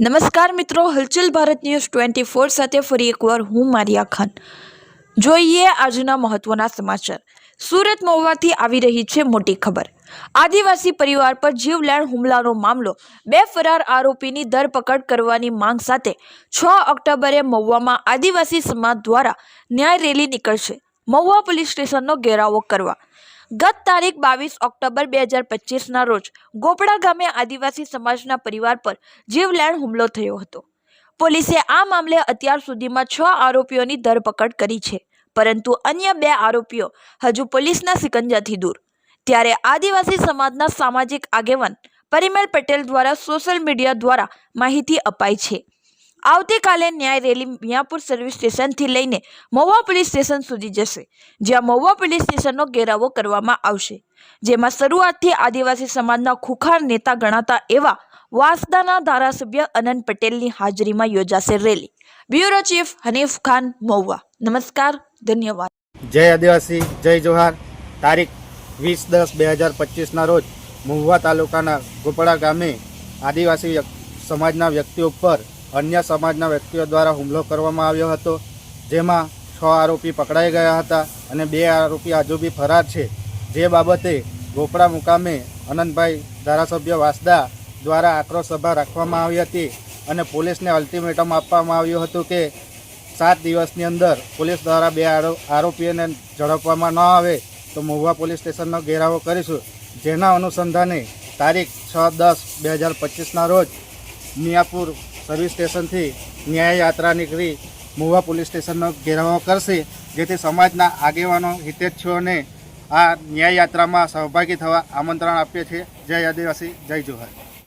નમસ્કાર મિત્રો, હલચલ ભારત ન્યૂઝ ટ્વેન્ટી ફોર સાથે ફરી એકવાર હું મારિયા ખાન. જોઈએ આજના મહત્વના સમાચાર. સુરત મહુવાથી આવી રહી છે મોટી ખબર. આદિવાસી પરિવાર પર જીવલેણ હુમલાનો મામલો. બે ફરાર આરોપીની ધરપકડ કરવાની માંગ સાથે છ ઓક્ટોબરે મહુવામાં આદિવાસી સમાજ દ્વારા ન્યાય રેલી નીકળશે. મહુવા પોલીસ સ્ટેશનનો ઘેરાવો કરવા. ગત તારીખ બાવીસ ઓક્ટોબર બે હજાર પચીસના રોજ ગોપડા ગામે આદિવાસી સમાજના પરિવાર પર જીવલેણ હુમલો થયો હતો. પોલીસે આ મામલે અત્યાર સુધીમાં છ આરોપીઓની ધરપકડ કરી છે, પરંતુ અન્ય બે આરોપીઓ હજુ પોલીસના સિકંજાથી દૂર. ત્યારે આદિવાસી સમાજના સામાજિક આગેવાન પરિમલ પટેલ દ્વારા સોશિયલ મીડિયા દ્વારા માહિતી અપાઈ છે. આવતીકાલે ન્યાય રેલી મિયાપુર સર્વિસ સ્ટેશનથી લઈને મહુવા પોલીસ સ્ટેશન સુધી જશે, જ્યાં મહુવા પોલીસ સ્ટેશનનો ઘેરાવો કરવામાં આવશે, જેમાં શરૂઆતથી આદિવાસી સમાજના ખુખાર નેતા ગણાતા એવા વાંસદાના ધારાસભ્ય અનંત પટેલની હાજરીમાં યોજાશે rally. Bureau chief Hanif Khan, Mahuva. નમસ્કાર, ધન્યવાદ. જય આદિવાસી, જય જોહાર. તારીખ વીસ દસ બે હજાર પચીસના રોજ મહુવા તાલુકાના ગોપડા ગામે આદિવાસી સમાજના વ્યક્તિઓ ઉપર અન્ય સમાજના વ્યક્તિઓ દ્વારા હુમલો કરવામાં આવ્યો હતો, જેમાં છ આરોપી પકડાઈ ગયા હતા અને બે આરોપી હજુ બી ફરાર છે. જે બાબતે ગોપડા મુકામે અનંતભાઈ ધારાસભ્ય વાસદા દ્વારા આક્રોશ સભા રાખવામાં આવી હતી અને પોલીસને અલ્ટિમેટમ આપવામાં આવ્યું હતું કે સાત દિવસની અંદર પોલીસ દ્વારા બે આરોપીઓને ઝડપવામાં ન આવે તો મહુવા પોલીસ સ્ટેશનનો ઘેરાવો કરીશું, જેના અનુસંધાને તારીખ છ દસ બે હજાર પચીસના રોજ મિયાપુર સર્વિસ સ્ટેશનથી ન્યાય યાત્રા નીકળી મુવા પોલીસ સ્ટેશનનો ઘેરાવો કરશે, જેથી સમાજના આગેવાનો, હિતેચ્છુઓને આ ન્યાય યાત્રામાં સહભાગી થવા આમંત્રણ આપીએ છીએ. જય આદિવાસી, જય જોહાર.